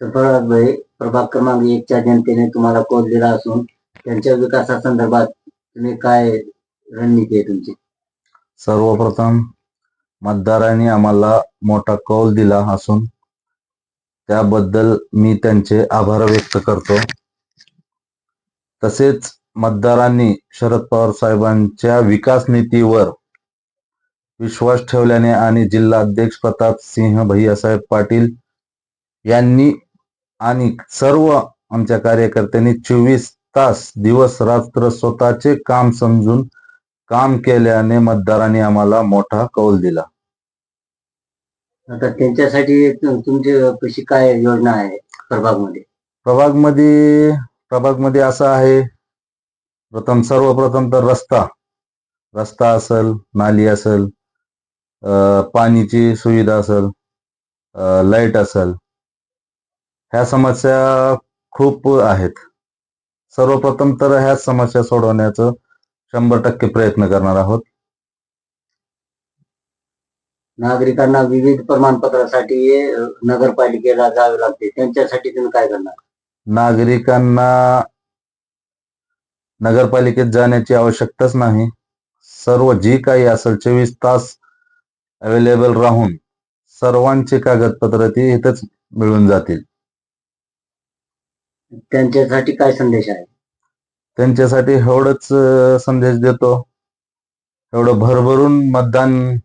तर प्रभाग भाई प्रभाग क्रमांक एकच्या जनतेने तुम्हाला कौल दिला असून त्यांच्या विकासासंदर्भात तुम्ही काय रणनीती आहे तुमची? सर्वप्रथम मतदारांनी आम्हाला मोठा कौल दिला असून त्याबद्दल मी त्यांचे आभार व्यक्त करतो. तसेच मतदारांनी शरद पवार साहेबांच्या विकास नीतीवर विश्वास ठेवल्याने आणि जिल्हा अध्यक्ष प्रताप सिंह भैयासाहेब पाटील यांनी आणि सर्व आमच्या कार्यकर्त्यांनी चोवीस तास दिवस रात्र स्वतःचे काम समजून काम केल्याने मतदारांनी आम्हाला मोठा कौल दिला. आता त्यांच्यासाठी तुमची कशी काय योजना आहे प्रभागमध्ये? प्रभागमध्ये प्रभागमध्ये असं आहे प्रथम सर्वप्रथम तर रस्ता रस्ता असेल नाली असेल पाणीची सुविधा असेल लाइट असेल ह्या समस्या खूप आहेत. सर्वप्रथम तर ह्या समस्या सोडवण्याचं शंभर टक्के प्रयत्न करणार आहोत. नागरिकांना विविध प्रमाणपत्रासाठी नगरपालिकेला जावे लागते. त्यांच्यासाठी तुम्ही काय करणार? नागरिकांना नगरपालिकेत जाण्याची आवश्यकताच नाही. सर्व जी काही असेल चोवीस तास अवेलेबल राहून सर्वांचे कागदपत्र ती इथंच मिळून जातील. त्यांच्यासाठी काय संदेश आहे? त्यांच्यासाठी एवढंच अं, संदेश देतो. एवढं भरभरून मतदान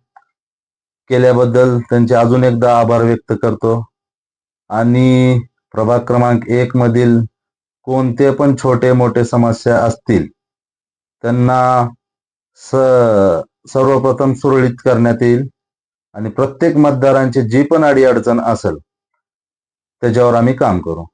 केल्याबद्दल त्यांचे अजून एकदा आभार व्यक्त करतो. आणि प्रभाग क्रमांक एक मधील कोणते पण छोटे मोठे समस्या असतील त्यांना स सर्वप्रथम सुरळीत करण्यात येईल. आणि प्रत्येक मतदारांची जी पण अडीअडचण असेल त्याच्यावर आम्ही काम करू.